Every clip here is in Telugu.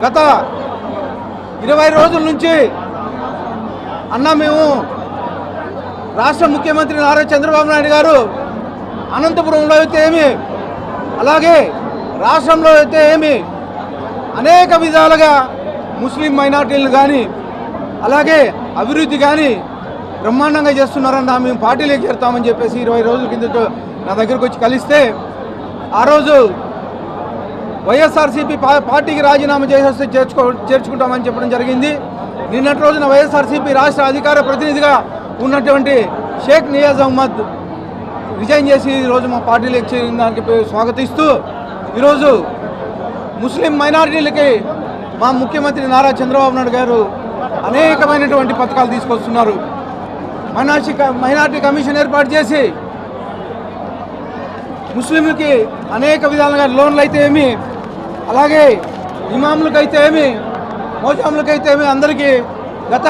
గత ఇరవై రోజుల నుంచి అన్న మేము రాష్ట్ర ముఖ్యమంత్రి నారా చంద్రబాబు నాయుడు గారు అనంతపురంలో అయితే ఏమి అలాగే రాష్ట్రంలో అయితే ఏమి అనేక విధాలుగా ముస్లిం మైనార్టీలను కానీ అలాగే అభివృద్ధి కానీ బ్రహ్మాండంగా చేస్తున్నారన్న మేము పార్టీలోకి చేరుతామని చెప్పేసి ఇరవై రోజుల కిందట నా దగ్గరకు వచ్చి కలిస్తే ఆ రోజు వైఎస్ఆర్సీపీ పార్టీకి రాజీనామా చేసేస్తే చేర్చుకో చేర్చుకుంటామని చెప్పడం జరిగింది. నిన్నటి రోజున వైఎస్ఆర్సీపీ రాష్ట్ర అధికార ప్రతినిధిగా ఉన్నటువంటి షేక్ నియాజ్ అహ్మద్ రిజైన్ చేసి ఈరోజు మా పార్టీలోకి చేరిన దానికి స్వాగతిస్తూ ఈరోజు ముస్లిం మైనారిటీలకి మా ముఖ్యమంత్రి నారా చంద్రబాబు నాయుడు గారు అనేకమైనటువంటి పథకాలు తీసుకొస్తున్నారు. మైనార్టీ క- మైనార్టీ కమిషన్ ఏర్పాటు చేసి ముస్లింలకి అనేక విధాలుగా లోన్లు అయితే ఏమి అలాగే ఇమాములకైతే ఏమి మోజాములకైతే ఏమి అందరికీ గత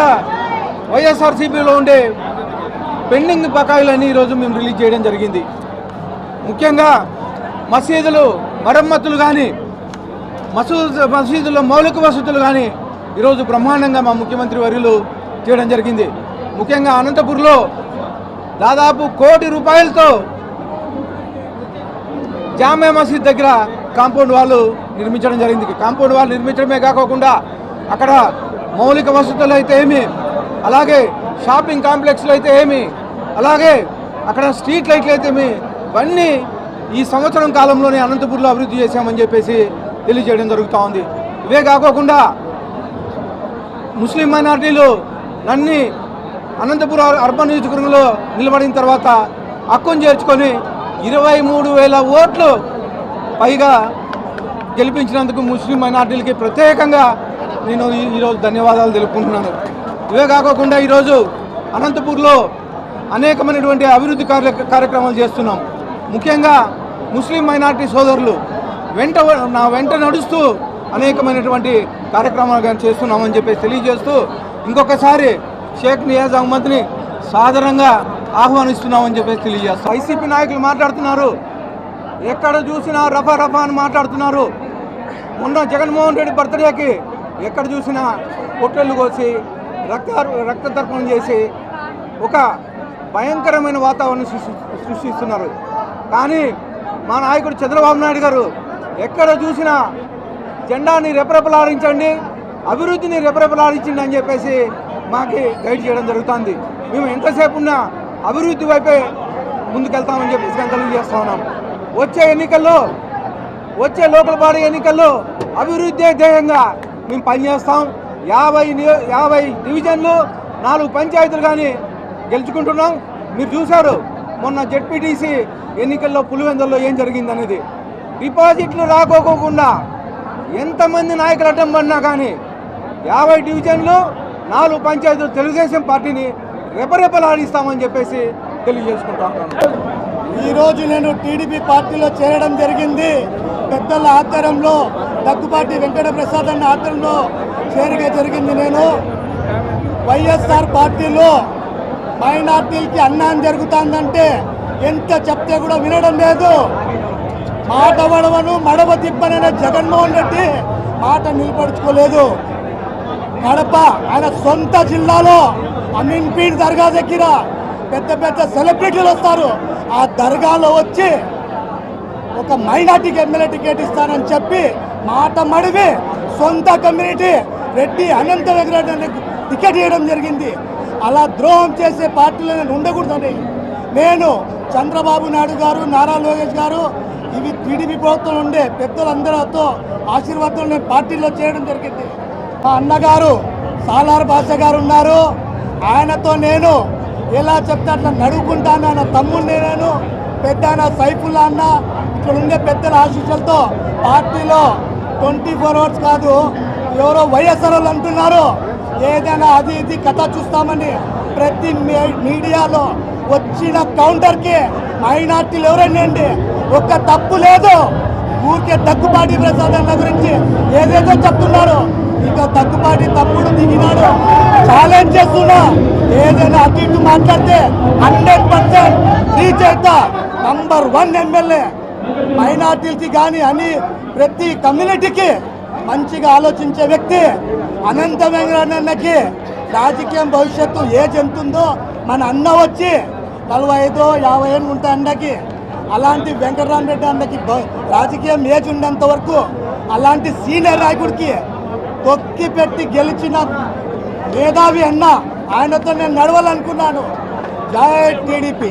వైఎస్ఆర్సీపీలో ఉండే పెండింగ్ బకాయిలన్నీ ఈరోజు మేము రిలీజ్ చేయడం జరిగింది. ముఖ్యంగా మసీదులు మరమ్మతులు కానీ మసూ మసీదుల్లో మౌలిక వసతులు కానీ ఈరోజు బ్రహ్మాండంగా మా ముఖ్యమంత్రి వర్యులు చేయడం జరిగింది. ముఖ్యంగా అనంతపూర్లో దాదాపు కోటి రూపాయలతో జామే మసీద్ దగ్గర కాంపౌండ్ వాళ్ళు నిర్మించడం జరిగింది. కాంపౌండ్ వాళ్ళు నిర్మించడమే కాకుండా అక్కడ మౌలిక వసతులు అయితే ఏమి అలాగే షాపింగ్ కాంప్లెక్స్లు అయితే ఏమి అలాగే అక్కడ స్ట్రీట్ లైట్లు అయితే ఏమి ఇవన్నీ ఈ సంవత్సరం కాలంలోనే అనంతపూర్లో అభివృద్ధి చేశామని చెప్పేసి తెలియజేయడం జరుగుతూ ఉంది. ఇవే కాకోకుండా ముస్లిం మైనార్టీలు నన్ని అనంతపురం అర్బన్ నియోజకవర్గంలో నిలబడిన తర్వాత హక్కును చేర్చుకొని ఇరవై మూడు వేల ఓట్లు పైగా గెలిపించినందుకు ముస్లిం మైనార్టీలకి ప్రత్యేకంగా నేను ఈ- ఈరోజు ధన్యవాదాలు తెలుపుకుంటున్నాను. ఇవే కాకుండా ఈరోజు అనంతపూర్లో అనేకమైనటువంటి అభివృద్ధి కార్యక్రమాలు చేస్తున్నాం. ముఖ్యంగా ముస్లిం మైనార్టీ సోదరులు వెంట నా వెంట నడుస్తూ అనేకమైనటువంటి కార్యక్రమాలు కానీ చేస్తున్నామని చెప్పేసి తెలియజేస్తూ ఇంకొకసారి షేక్ నియాజ్ అహ్మద్ని సాధారణంగా ఆహ్వానిస్తున్నామని చెప్పేసి తెలియజేస్తాం. వైసీపీ నాయకులు మాట్లాడుతున్నారు. ఎక్కడ చూసినా రఫా రఫా అని మాట్లాడుతున్నారు. మొన్న జగన్మోహన్ రెడ్డి బర్త్డేకి ఎక్కడ చూసినా హోటళ్ళు కోసి రక్త రక్త తర్పణం చేసి ఒక భయంకరమైన వాతావరణం సృష్టి సృష్టిస్తున్నారు. కానీ మా నాయకుడు చంద్రబాబు నాయుడు గారు ఎక్కడ చూసినా జెండాని రెపరెపలాడించండి అభివృద్ధిని రెపరెపలాడించండి అని చెప్పేసి మాకి గైడ్ చేయడం జరుగుతుంది. మేము ఎంతసేపు ఉన్నా అభివృద్ధి వైపే ముందుకెళ్తామని చెప్పేసి మేము తెలియజేస్తా ఉన్నాం. వచ్చే ఎన్నికల్లో వచ్చే లోకల్ బాడీ ఎన్నికల్లో అభివృద్ధి ధ్యేయంగా మేము పనిచేస్తాం. యాభై యాభై డివిజన్లు నాలుగు పంచాయతీలు కానీ గెలుచుకుంటున్నాం. మీరు చూశారు మొన్న జెడ్పీటీసీ ఎన్నికల్లో పులివెందుల్లో ఏం జరిగింది అనేది డిపాజిట్లు రాకోకుండా ఎంతమంది నాయకులు అడ్డం పడినా కానీ యాభై డివిజన్లు నాలుగు పంచాయతీలు తెలుగుదేశం పార్టీని రెపరెపలాడిస్తామని చెప్పేసి తెలియజేసుకుంటా ఈరోజు నేను టీడీపీ పార్టీలో చేరడం జరిగింది. పెద్దల ఆధ్వర్యంలో దగ్గుబాటి వెంకట ప్రసాద్ అన్న ఆధ్వర్యంలో చేరిక జరిగింది. నేను వైఎస్ఆర్ పార్టీలో మైనార్టీలకి అన్యాయం జరుగుతుందంటే ఎంత చెప్తే కూడా వినడం లేదు. మాట వడవను మడవ తిప్పనైన జగన్మోహన్ రెడ్డి మాట నిలబడుచుకోలేదు. కడప ఆయన సొంత జిల్లాలో అమీన్పీడ్ దర్గా దగ్గర పెద్ద పెద్ద సెలబ్రిటీలు వస్తారు. ఆ దర్గాలో వచ్చి ఒక మైనార్టీకి ఎమ్మెల్యే టికెట్ ఇస్తానని చెప్పి మాట మడివి సొంత కమ్యూనిటీ రెడ్డి అనంత వెంకటరెడ్డి టికెట్ ఇవ్వడం జరిగింది. అలా ద్రోహం చేసే పార్టీలో నేను ఉండకూడదని. నేను చంద్రబాబు నాయుడు గారు నారా లోకేష్ గారు ఇవి టీడీపీ ప్రభుత్వం ఉండే పెద్దలందరితో ఆశీర్వాదంలో నేను పార్టీలో చేయడం జరిగింది. మా అన్నగారు సాలార్ భాష గారు ఉన్నారు. ఆయనతో నేను ఎలా చెప్తే అట్లా నడుపుకుంటాను ఆయన తమ్ముడు నేను పెద్ద ఆయన సైఫుల్లా అన్న ఇక్కడ ఉండే పెద్దల ఆశీస్సులతో పార్టీలో ట్వంటీ ఫోర్ అవర్స్ కాదు ఎవరో వైఎస్ఆర్ వాళ్ళు అంటున్నారు. ఏదైనా అది ఇది కథ చూస్తామని ప్రతి మీడియాలో వచ్చిన కౌంటర్కి మైనార్టీలు ఎవరండి ఒక్క తప్పు లేదు. ఊరికే దగ్గుపాటి ప్రసాద్ అన్న గురించి ఏదేదో చెప్తున్నారు. ఇంకా దగ్గుపాటి తప్పుడు దిగినాడు. ఛాలెంజ్ చేస్తున్నా. ఏదైనా అటు ఇటు మాట్లాడితే హండ్రెడ్ పర్సెంట్ రీచ్ అవుతా నంబర్ వన్ ఎమ్మెల్యే మైనార్టీలకి కానీ అని ప్రతి కమ్యూనిటీకి మంచిగా ఆలోచించే వ్యక్తి అనంత వెంకటన్నకి రాజకీయం భవిష్యత్తు ఏజ్ ఎంత ఉందో మన అన్న వచ్చి నలభై ఐదో యాభై ఏళ్ళు ఉంటాయి అన్నకి అలాంటి వెంకటరామరెడ్డి అన్నకి రాజకీయం ఏజ్ ఉన్నంత వరకు అలాంటి సీనియర్ నాయకుడికి తొక్కి పెట్టి గెలిచిన మేధావి అన్న ఆయనతో నేను నడవాలనుకున్నాను. Joy TDP.